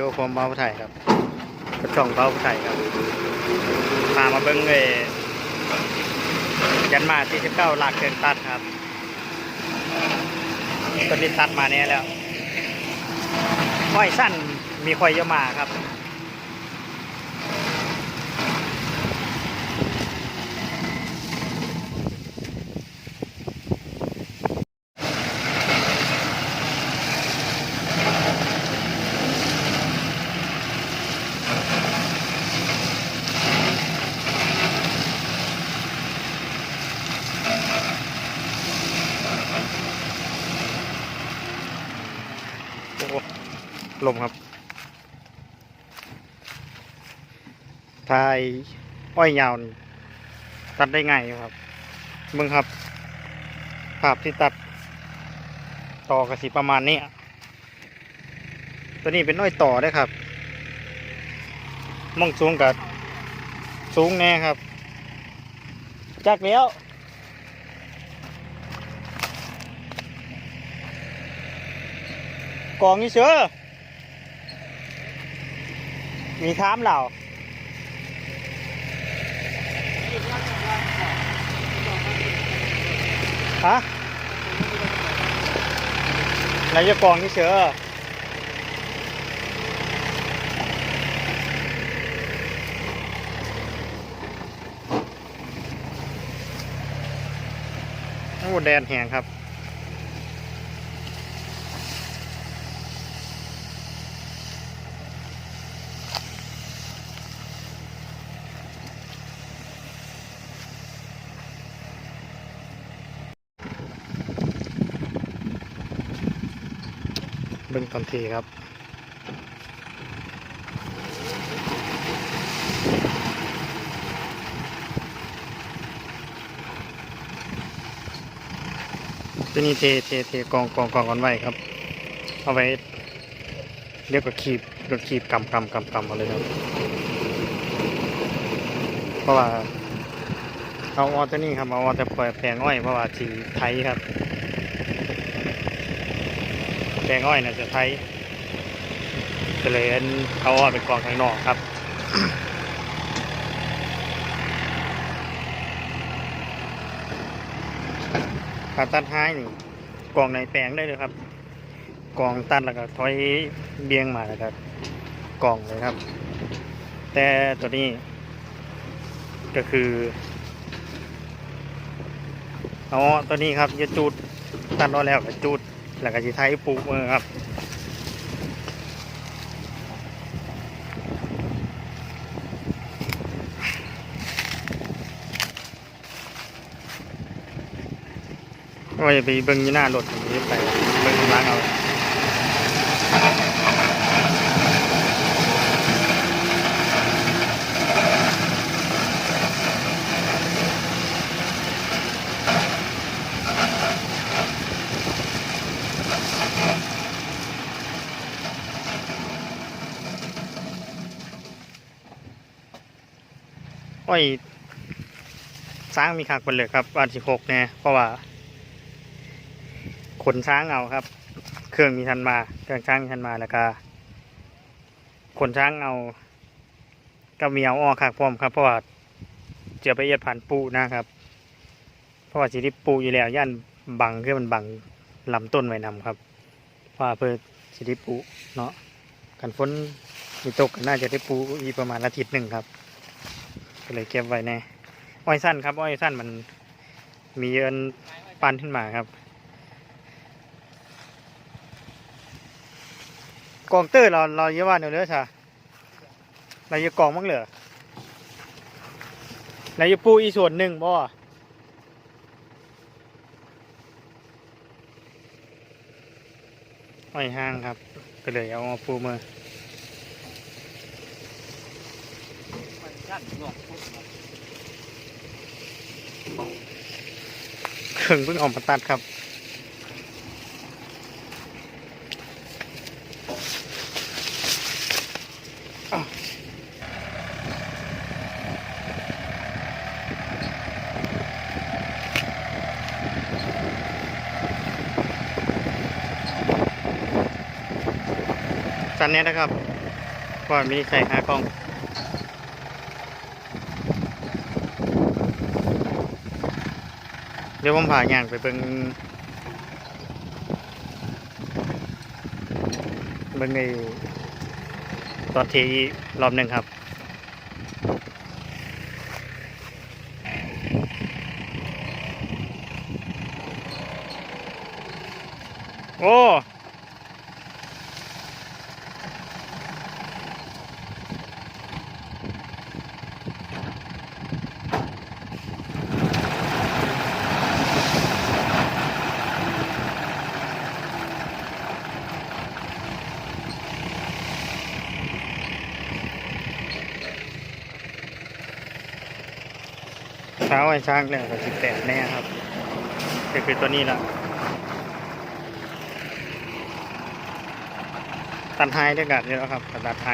วัสดีครับโยผมเบาผู้ไทยครับกระช่องเบาผู้ไทยครับพามาเบิ้งเลยยันมาที่สิบเก้าหลักเกินตัดครับตอนนี้ตัดมาเนี่ยแล้วค่อยสั้นมีค่อยเยอะมาครับ ลมครับทายอ้อยยาวนี่ตัดได้ง่ายครับมึงครับ ภาพที่ตัด ต่อกระสีประมาณนี้ตัวนี้เป็นอ้อยต่อได้ครับมองสูงกับสูงแน่ครับ จักแล้วกองนี่เสือ มีค้ามเหล่าฮะนายจะกองนี่เสือโอ้แดนแหงครับ เบิ่งตอนทีครับตัวนี้เทเทเทกองกองกองกันไว้ครับ เอาไว้เรียกว่าขีบเรียกขีบกำกำกำกำมาเลยครับ เพราะว่าเอาออตัวนี้ครับเอาออแต่ปล่อยแปลงอ้อยเพราะว่าสีไทยครับ แปลงอ้อยนะจะไทยก็เลยนเอาอ้อยไปกองข้างนอกครับการตัดท้ายนี่กองในแปลงได้เลยครับ กองตัดแล้วก็ถอยเบียงมาแล้วก็กองเลยครับ แต่ตัวนี้ ก็คือเอาตัวนี้ครับจะจูดตัดเอแล้วก็จูด แล้วก็จะไทยปลูกมือครับว่าจะไปเบิ้งยี่หน้ารถนี้ไปเบิ้งร้านเอา อ้อยสร้างมีขากเป็นเลยครับวันที่หกเนี่ยเพราะว่า ขนช้างเอาครับ เครื่องมีทันมา เครื่องช้างมีทันมาแล้วก็ขนช้างเอาก็มีเอาออกครับพร้อมครับเพราะว่าจะไปเอียดผ่านปูนะครับ เพราะว่าสิที่ปูอยู่แล้วย่านบังคือมันบังลำต้นไว้นำครับเพราะว่าเพื่อสิที่ปูเนาะกันฝนมีตกก็น่าจะได้ปูอีกประมาณอาทิตย์หนึ่งครับ ก็เลยเก็บไว้แน่อ้อยสั้นครับอ้อยสั้นมันมีเยินปันขึ้นมาครับกองเตอร์เราเราเยอะว่าเนอเลยใช่เราเยอะกองมั้งเหรอเราเยอะปูอีส่วนหนึ่งบ่อ้อยห้างครับ ก็เลยเอามาปูมาเครื่องเพิ่งออกมาตัดครับ สันเนี้นะครับก่อนมีใส่หากล้อง ดี๋ยวผมพาย่างไปเบิ่งเบิ่งไอ้ตอนที่รอบหนึ่งครับโอ้ เช้าไอ้ช้างเนี่ยสิบแปดแน่ครับก็คือตัวนี้ละตันไฮด้วยกันนี่แล้วครับตัดไฮ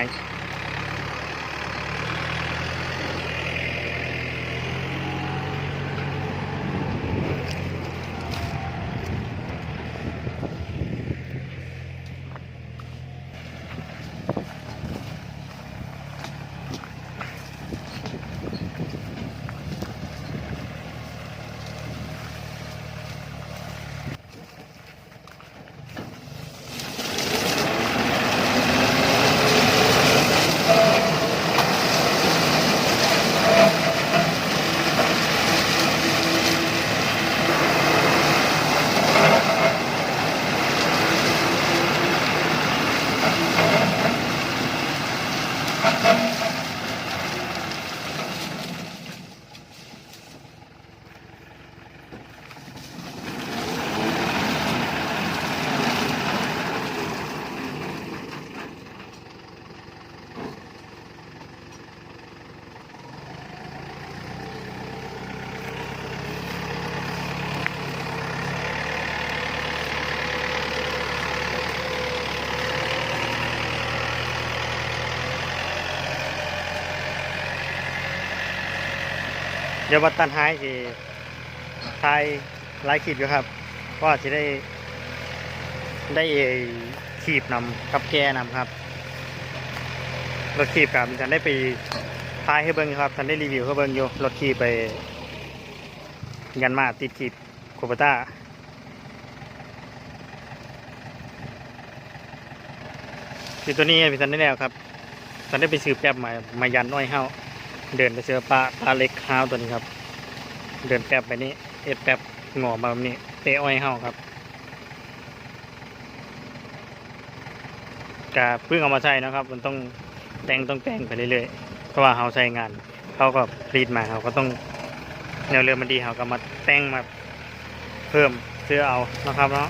เดี๋ยวบัตตันไฮสิทายไลฟ์คลิปอยู่ครับว่าจะได้ ได้ขีบนำกับแกนำครับรถขีบกับฉันได้ไปทายให้เบิ้งครับฉันได้รีวิวให้เบิ้งอยู่รถขีบไปยันมาติดขีบโคปต้าคือตัวนี้พี่ฉันได้แล้วครับฉันได้ไปซื้อแป๊บมามายันน้อยเฮา เดินไปเจอปลาปลาเล็กข้าวตัวนี้ครับ เดินแป๊บไปนี้เอ็ดแป๊บงอมาแบบนี้เตะอ้อยเฮ้าครับกาเพิ่งเอามาใช้นะครับ มันต้องแต่งต้องแต่งไปเรื่อยๆเพราะว่าเขาใช้งานเขาก็ผลิตมาเขาก็ต้องแนวเรือมันดีเขาก็มาแต่งมาเพิ่มเสื้อเอานะครับเนาะ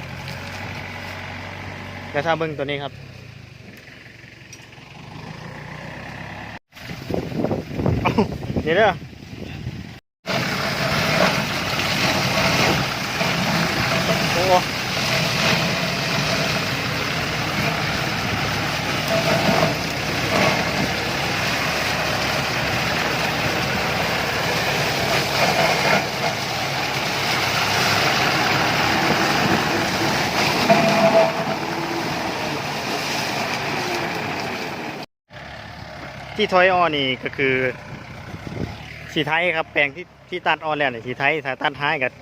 แล้วถ้าเบิ้งตัวนี้ครับ อ้าเดี๋ยวเด้อโอ้ที่ทอยอ้อนี่ก็คือ สีไทยครับแปลงที่ที่ตัดออนแล้วเนี่ยสีไทยถ้าตัดท้ายกับ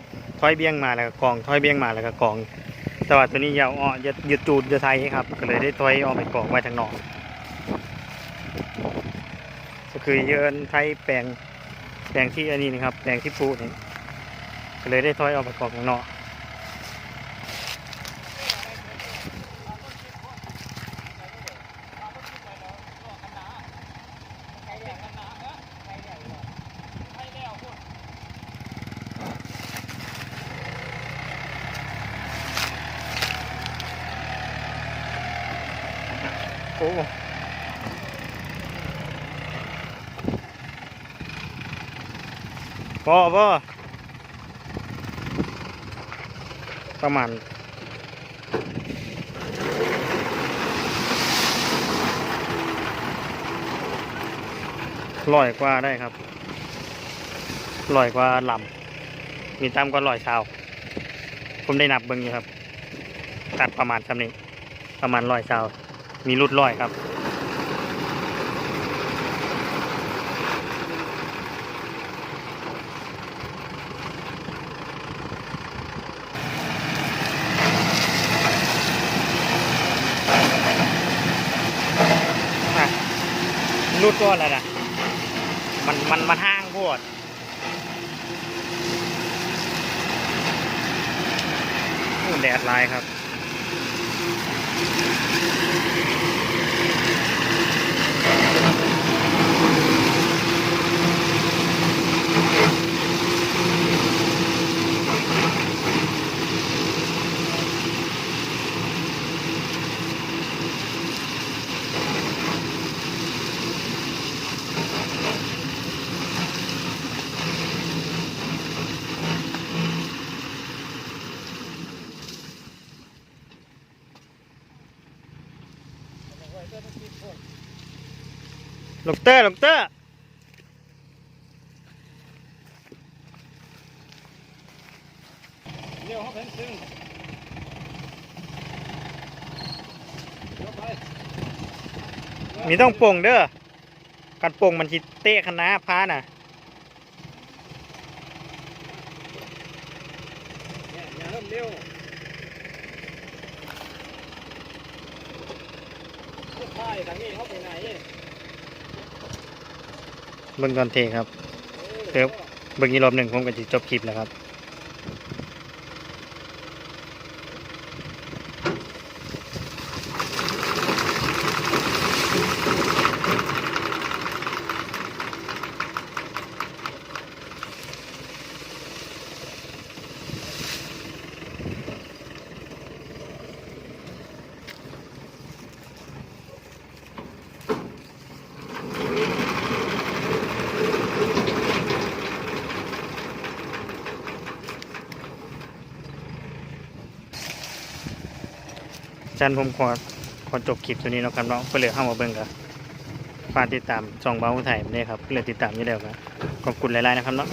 ถอยเบี้ยงมาแล้วก็กองถอยเบี้ยงมาแล้วก็กอง แต่ว่าตัวนี้ยาวอ้อยึดยึดจูดจะไทยครับ ก็เลยได้ถอยออกไปกองไว้ทางนอกก็คือเยินไทยแปลงแปลงที่อันนี้นะครับแปลงที่ปูนี่ก็เลยได้ถอยออกไปกองข้างนอก พอพอประมาณร้อยกว่าได้ครับร้อยกว่าลำมีตามก็ร้อยชาว ผมได้นับเบิ่งอยู่ครับ ตัดประมาณสำนี้ประมาณร้อยชาว มีรุดลอยครับอะรุดก็อะไรนะมันมันมันห้างพวดแดดลายครับ ลงเตอร์ลงเตอร์เลี้ยวเข้าไปซึ่งเลี้ยวไปมีต้องโป่งเด้อกันโป่งมันชิเตะคณะพาน่ะเนี่ยอย่าเริ่มเร็ว เบิ่งตอนเทครับเดี๋ยวเบิ่งอีกรอบหนึ่งผมก็จะจบคลิปแล้วครับ จันผมขอขอจบคลิปตัวนี้แล้วครับเนาะเพื่อเหลือห้ามาเบิ่งครับฝากติดตามช่องเบ้าไทยนี่ครับเพื่อติดตามอยู่แล้วครับขอบคุณหลายๆนะครับเนาะ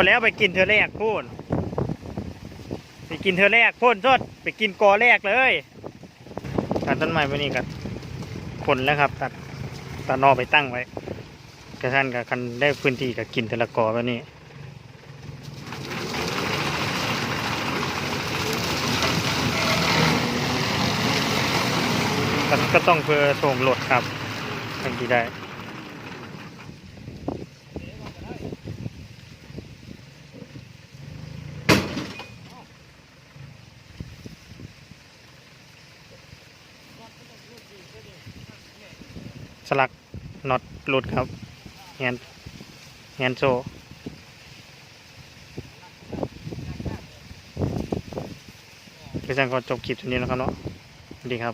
บแล้วไปกินเธอแรกพูนไปกินเธอแรกพูนสดไปกินกอแรกเลยตัดต้นไม้ไว้นี่ครับผลแล้วครับ ตัดตัดนอไปตั้งไว้กระท่านกับคันได้พื้นที่กับกินแต่ละกอแบบนี้ก็ต้องเพื่อส่งรถครับทันทีได้ ลักน็อตหลุดครับแงนแงนโซคือจังก็จบคลิปตรงนี้แล้วครับเนาะดีครับ